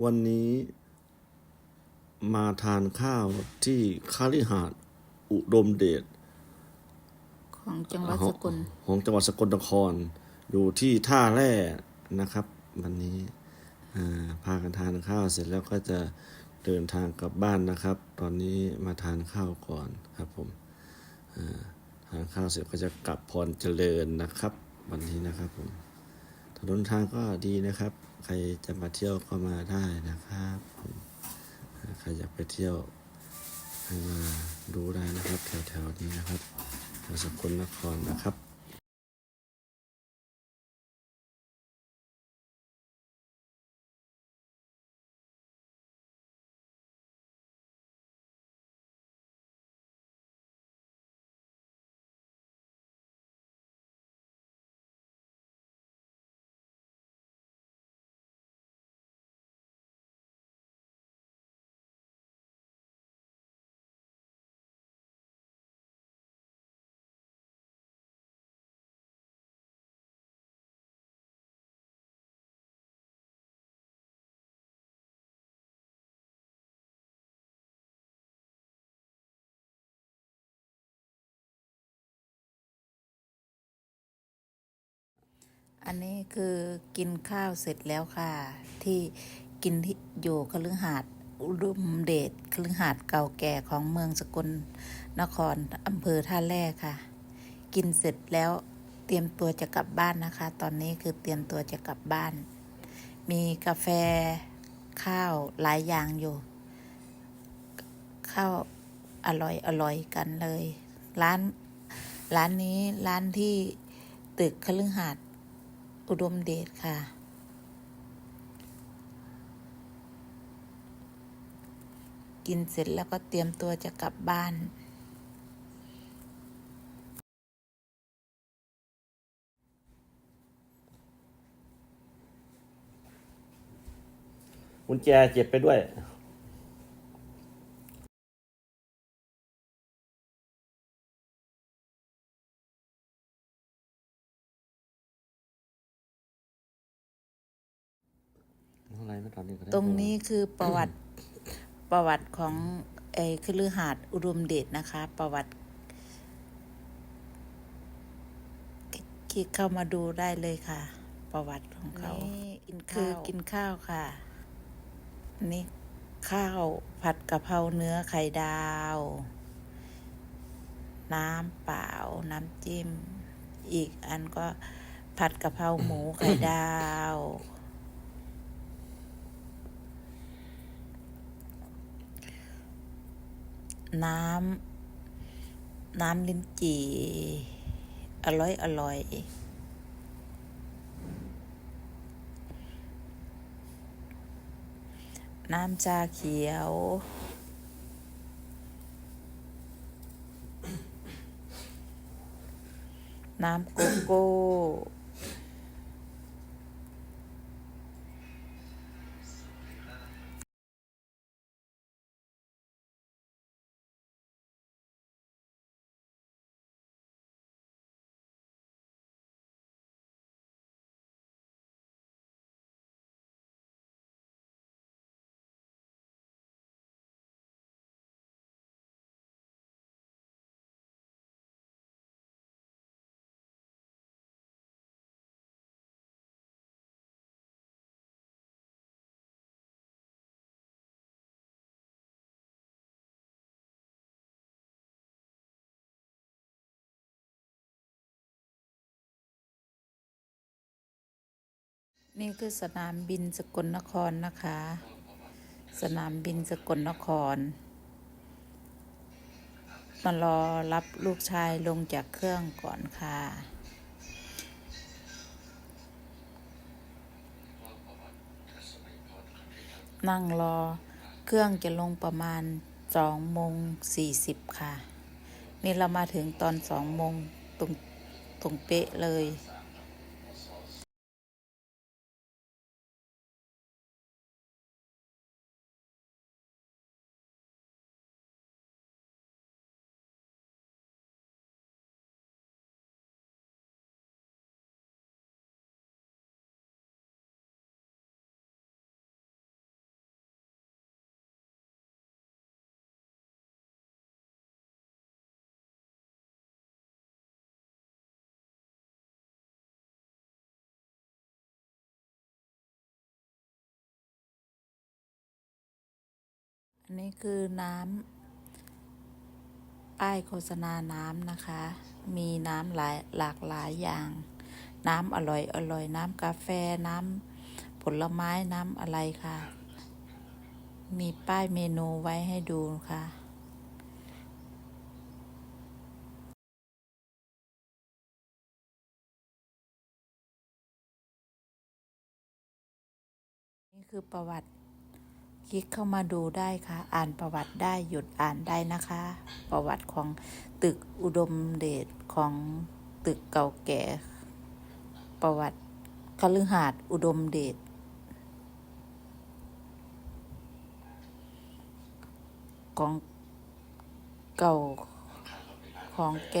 วันนี้มาทานข้าวที่คาลิหาดอุดมเดชของจังหวัดสกลของจังหวัดสกลนคร อยู่ที่ท่าแร่นะครับ วันนี้อ่าพากันทานข้าวเสร็จแล้วก็จะเดินทางกลับบ้านนะครับ ตอนนี้มาทานข้าวก่อนครับผมอ่าทานข้าวเสร็จก็จะกลับพรเจริญนะครับ วันนี้นะครับผมถนนทางก็ดีนะครับ ใครจะมาเที่ยวก็มาได้นะครับผมใครอยากไปเที่ยวให้มาดูได้นะครับแถวๆนี้นะครับแถวสกลนครนะครับ อันนี้คือกินข้าวเสร็จแล้วค่ะ ที่กินที่อยู่คฤหาสน์อุดมเดชคฤหาสน์เก่าแก่ของเมืองสกลนครอำเภอท่าแร่ค่ะ กินเสร็จแล้วเตรียมตัวจะกลับบ้านนะคะ ตอนนี้คือเตรียมตัวจะกลับบ้าน มีกาแฟข้าวหลายอย่างอยู่ ข้าวอร่อยอร่อยกันเลย ร้าน ร้านนี้ร้านที่ตึกคฤหาสน์ อุดมเดชค่ะ กินเสร็จแล้วก็เตรียมตัวจะกลับบ้าน กุญแจเจ็บไปด้วย ตอนนี้ก็ได้ตรงนี้คือประวัติประวัติของไอ้คฤหาสน์อุดมเดชนะคะ ประวัติคลิกเข้ามาดูได้เลยค่ะ ประวัติของเขาคือกินข้าวค่ะ นี่ข้าวผัดกะเพราเนื้อไข่ดาว น้ำเปล่า น้ำจิ้ม อีกอันก็ผัดกะเพราหมูไข่ดาว น้ำ น้ำลิ้นจี่ อร่อยอร่อย น้ำชาเขียว น้ำโกโก้ นี่คือสนามบินสกลนครนะคะ สนามบินสกลนครมารอรับลูกชายลงจากเครื่องก่อนค่ะ นั่งรอเครื่องจะลงประมาณสองโมงสี่สิบค่ะ นี่เรามาถึงตอนสองโมงตรงตรงเป๊ะเลย นี่คือน้ำป้ายโฆษณาน้ำนะคะ มีน้ำหลายหลากหลายอย่าง น้ำอร่อยอร่อยน้ำกาแฟน้ำผลไม้น้ำอะไรค่ะ มีป้ายเมนูไว้ให้ดูค่ะนี่คือประวัติ ลิกเข้ามาดูได้ค่ะ อ่านประวัติได้หยุดอ่านได้นะคะ ประวัติของตึกอุดมเดชของตึกเก่าแก่ ประวัติคฤหาสน์อุดมเดชของเก่าของแก